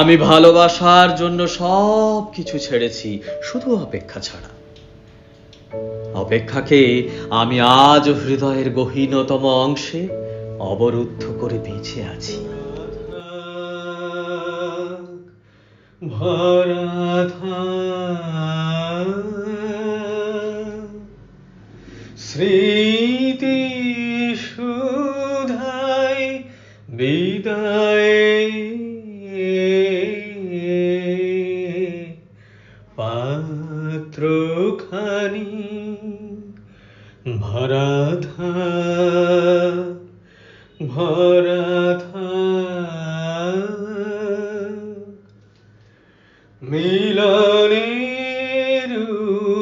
আমি ভালোবাসার জন্য সব কিছু ছেড়েছি, শুধু অপেক্ষা ছাড়া। অপেক্ষাকে আমি আজ হৃদয়ের গহীনতম অংশে অবরুদ্ধ করে বেঁচে আছি। স্মৃতি সুধাই বিদায় ভরাধা মিলনের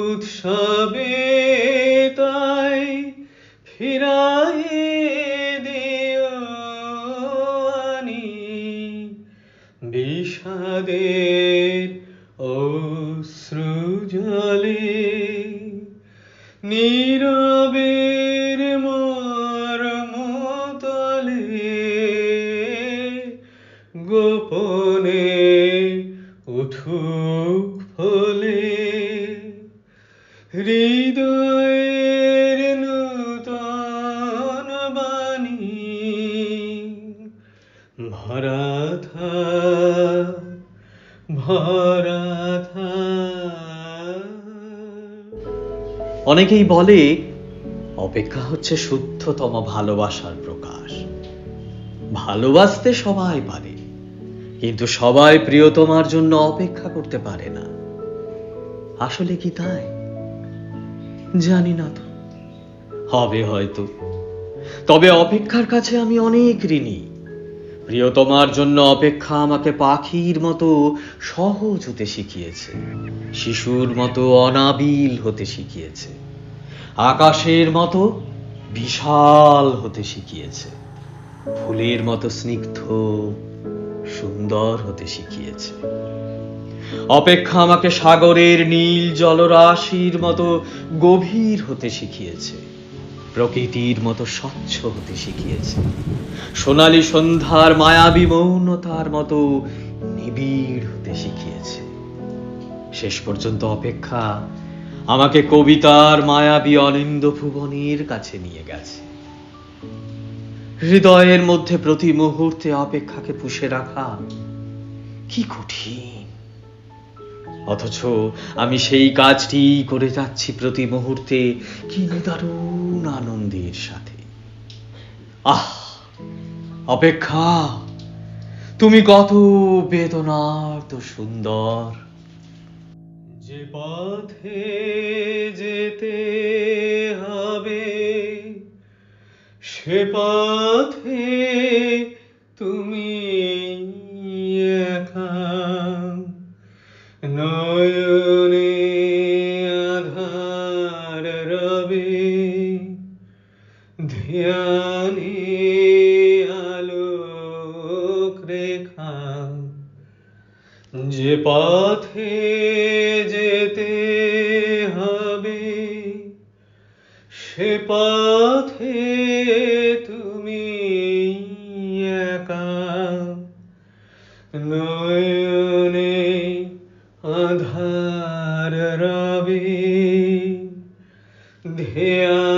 উৎসবে তাই ফিরাই দিও আনি বিষাদের গোপনে, উঠুক ফলে। হৃদয়ের নূতন বাণী ভরা থা ভরা থা। অনেকেই বলে, অপেক্ষা হচ্ছে শুদ্ধতম ভালোবাসার প্রকাশ। ভালোবাসতে সবাই পারে। কিন্তু সবাই প্রিয়তমার জন্য অপেক্ষা করতে পারে না। আসলে কি তাই? জানি না তো। হবে হয়তো। তবে অপেক্ষার কাছে আমি অনেক ঋণী। প্রিয়তমার জন্য অপেক্ষা আমাকে পাখির মতো সহজ হতে শিখিয়েছে। শিশুর মতো অনাবিল হতে শিখিয়েছে। আকাশের মতো বিশাল হতে শিখিয়েছে। ফুলের মতো স্নিগ্ধ সুন্দর হতে শিখিয়েছে। অপেক্ষা আমাকে সাগরের নীল জলরাশির মতো গভীর হতে শিখিয়েছে। প্রকৃতির মতো স্বচ্ছ হতে শিখিয়েছে। সোনালী সন্ধ্যার মায়াবী মৌনতার মতো নিবিড় হতে শিখিয়েছে। শেষ পর্যন্ত অপেক্ষা আমাকে কবিতার মায়াবী অনিন্দ ভুবনের কাছে নিয়ে গেছে। হৃদয়ের মধ্যে প্রতি মুহূর্তে অপেক্ষাকে পুষে রাখা কি কঠিন। অথচ আমি সেই কাজটি করে যাচ্ছি প্রতি মুহূর্তে কি নিদারুণ আনন্দের সাথে। আহ, অপেক্ষা, তুমি কত বেদনার তো সুন্দর। যে পথে যেতে হবে সে পথে তুমি একা। নয়নে আধার রবে ধ্যানে আলোক রেখা। যে পথে যেতে সে পথে তুমি একা। নয়নে আধার রবি ধ্যান